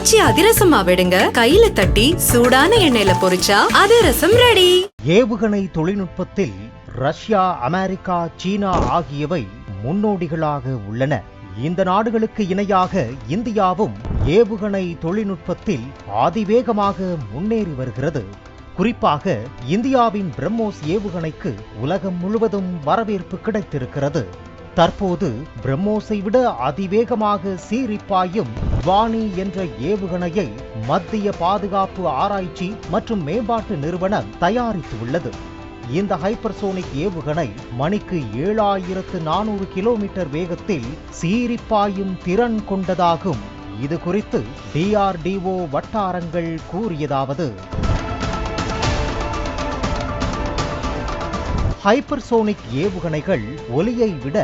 காய்ச்சி அதிரசமா விடுங்க. கையில தட்டி சூடான எண்ணெயில பொரிச்சா அதிரசம் ரெடி ஏவுகணை தொழில்நுட்பத்தில் ரஷ்யா அமெரிக்கா சீனா ஆகியவை முன்னோடிகளாக உள்ளன. இந்த நாடுகளுக்கு இணையாக இந்தியாவும் ஏவுகணை தொழில்நுட்பத்தில் அதிவேகமாக முன்னேறி வருகிறது. குறிப்பாக இந்தியாவின் பிரம்மோஸ் ஏவுகணைக்கு உலகம் முழுவதும் வரவேற்பு கிடைத்திருக்கிறது. தற்போது பிரம்மோஸை விட அதிவேகமாக சீரிப்பாயும் வாணி என்ற ஏவுகணையை மத்திய பாதுகாப்பு ஆராய்ச்சி மற்றும் மேம்பாட்டு நிறுவனம் தயாரித்துள்ளது. இந்த ஹைப்பர்சோனிக் ஏவுகணை மணிக்கு ஏழாயிரத்து நானூறு கிலோமீட்டர் வேகத்தில் சீரிப்பாயும் திறன் கொண்டதாகும். இது குறித்து டிஆர்டிஓ வட்டாரங்கள் கூறியதாவது ஹைப்பர்சோனிக் ஏவுகணைகள் ஒலியை விட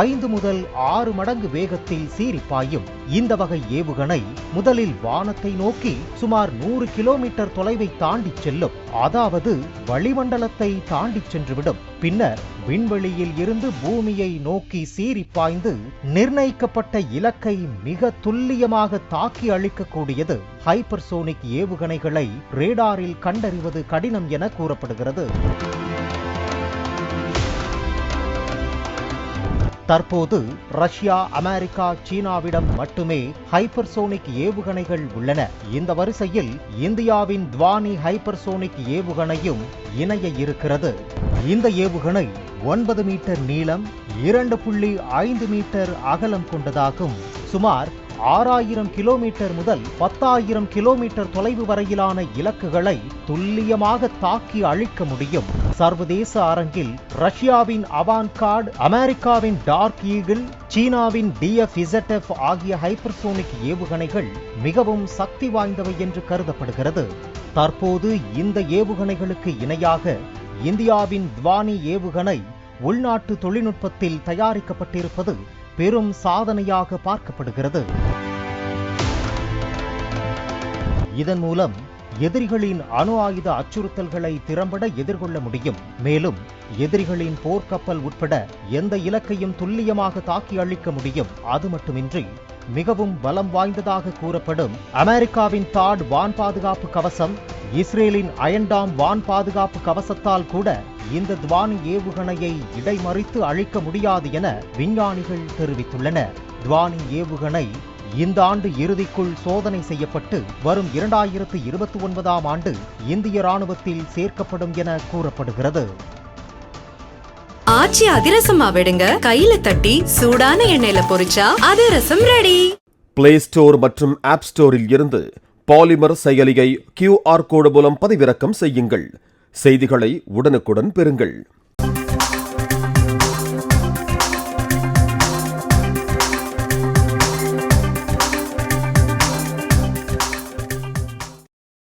ஐந்து முதல் ஆறு மடங்கு வேகத்தில் சீரிப்பாயும் இந்த வகை ஏவுகணை முதலில் வானத்தை நோக்கி சுமார் நூறு கிலோமீட்டர் தொலைவை தாண்டி செல்லும். அதாவது வளிமண்டலத்தை தாண்டி சென்றுவிடும். பின்னர் விண்வெளியில் இருந்து பூமியை நோக்கி சீரிப்பாய்ந்து நிர்ணயிக்கப்பட்ட இலக்கை மிக துல்லியமாக தாக்கி அழிக்கக்கூடியது ஹைப்பர்சோனிக் ஏவுகணைகளை ரேடாரில் கண்டறிவது கடினம் என கூறப்படுகிறது. தற்போது ரஷ்யா அமெரிக்கா சீனாவிடம் மட்டுமே ஹைப்பர்சோனிக் ஏவுகணைகள் உள்ளன. இந்த வரிசையில் இந்தியாவின் துவானி ஹைப்பர்சோனிக் ஏவுகணையும் இணைய இருக்கிறது. இந்த ஏவுகணை ஒன்பது மீட்டர் நீளம் இரண்டு புள்ளி ஐந்து மீட்டர் அகலம் கொண்டதாகும். சுமார் ஆறாயிரம் கிலோமீட்டர் முதல் பத்தாயிரம் கிலோமீட்டர் தொலைவு வரையிலான இலக்குகளை துல்லியமாக தாக்கி அழிக்க முடியும். சர்வதேச அரங்கில் ரஷ்யாவின் அவான்கார்டு அமெரிக்காவின் டார்க் ஈகிள் சீனாவின் டிஎஃப் ஆகிய ஹைப்பர்சோனிக் ஏவுகணைகள் மிகவும் சக்தி வாய்ந்தவை என்று கருதப்படுகிறது. தற்போது இந்த ஏவுகணைகளுக்கு இணையாக இந்தியாவின் துவானி ஏவுகணை உள்நாட்டு தொழில்நுட்பத்தில் தயாரிக்கப்பட்டிருப்பது பெரும் சாதனையாக பார்க்கப்படுகிறது. இதன் மூலம் எதிரிகளின் அணு ஆயுத அச்சுறுத்தல்களை திறம்பட எதிர்கொள்ள முடியும். மேலும் எதிரிகளின் போர்க்கப்பல் உட்பட எந்த இலக்கையும் துல்லியமாக தாக்கி அழிக்க முடியும். அது மட்டுமின்றி மிகவும் பலம் வாய்ந்ததாக கூறப்படும் அமெரிக்காவின் தாட் வான் பாதுகாப்பு கவசம் இஸ்ரேலின் அயன்டாம் வான் பாதுகாப்பு கவசத்தால் கூட இந்த துவான் ஏவுகணையை இடைமறித்து அழிக்க முடியாது என விஞ்ஞானிகள் தெரிவித்துள்ளனர் துவானி ஏவுகணை இந்த ஆண்டு இறுதிக்குள் சோதனை செய்யப்பட்டு வரும் இரண்டாயிரத்து இருபத்தி ஒன்பதாம் ஆண்டு இந்திய ராணுவத்தில் சேர்க்கப்படும் என கூறப்படுகிறது. ஆச்சி அதிரசமா விடுங்க. கையில தட்டி சூடான எண்ணெயில பொரிச்சா அதிரசம் ரெடி பிளே ஸ்டோர் மற்றும் ஆப் ஸ்டோரில் இருந்து பாலிமர் செயலியை கியூஆர் கோடு மூலம் பதிவிறக்கம் செய்யுங்கள். செய்திகளை உடனுக்குடன் பெறுங்கள்.